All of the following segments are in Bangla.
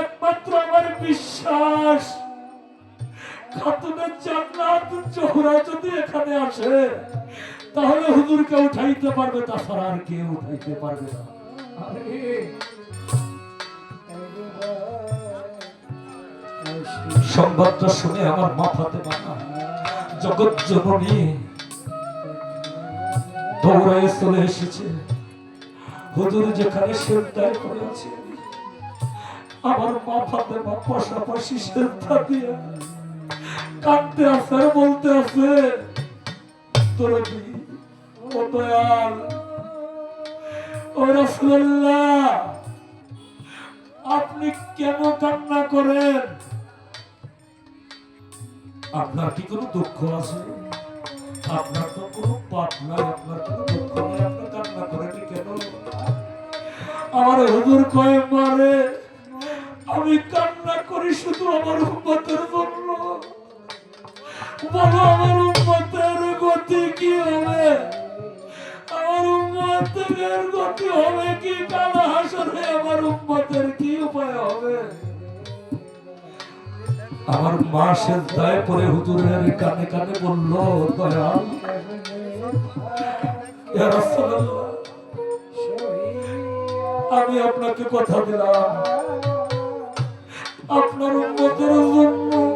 একমাত্র আমার বিশ্বাস। খাতুনের জান্নাত জোহরা যদি এখানে আসে, তাহলে হুজুরকে উঠাইতে পারবে, তাছাড়া আর কেউ উঠাইতে পারবে না। সংবাদটা শুনে আমার মাথাতে মাথা জগৎ জননী দৌড়ায় চলে এসেছে। হুজুর যেখানে সেবদায় করে আছে। আমার মা পাশাপাশি সেবদা দিয়ে। কাঁদতে আছে, বলতে আছে, তোর ও দয়াল, ও আপনি কেন কান্না করেন? আপনার কি কোনো দুঃখ আছে? আপনার তো কোনো পাপ নাই, আপনার কোনো দুঃখ নাই, আপনি কান্না করেন কেন? আমার হুজুর কয়ে, মারে আমি কান্না করি শুধু আমার উম্মতের জন্য। বলো, আমার উম্মতের গতি কি হবে? আমার উম্মতের গতি হবে কি কালা হাসরে আমার উম্মতের কি উপায় হবে? আমার মা সেজদায় পরে হুজুরের কানে কানে বলল, দয়াল আমি আপনাকে কথা দিলাম। আপনার উন্মতের জন্য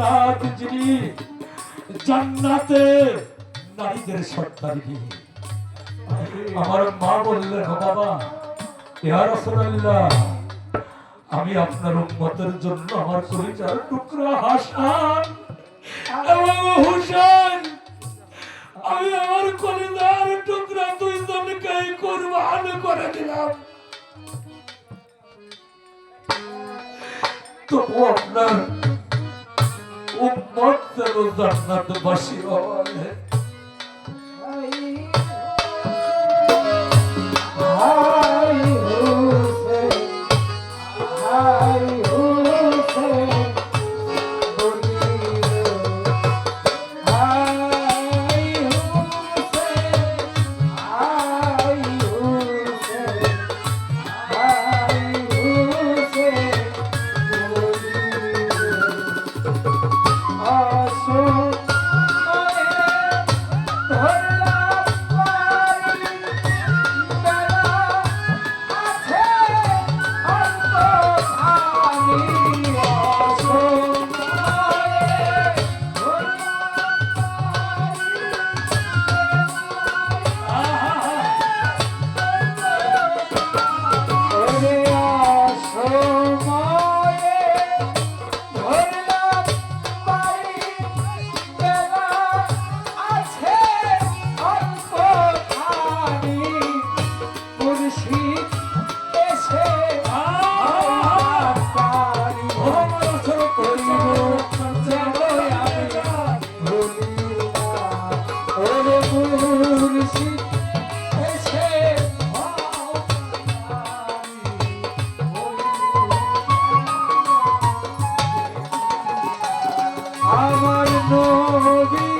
জান্নাত যিনি জান্নাতে নারীদের সর্দারিনী আমার মা বললেন, "ও বাবা, ইয়া রাসূলুল্লাহ, আমি আপনার উম্মতের জন্য আমার কলিজার টুকরা হাসান এবং হুসেন, আমি আমার কলিজার টুকরা দুইজনকে কুরবান করে দিলাম। তবু আপনার উম্মত জান্নাতবাসী হয়। আমার নবী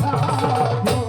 সাধু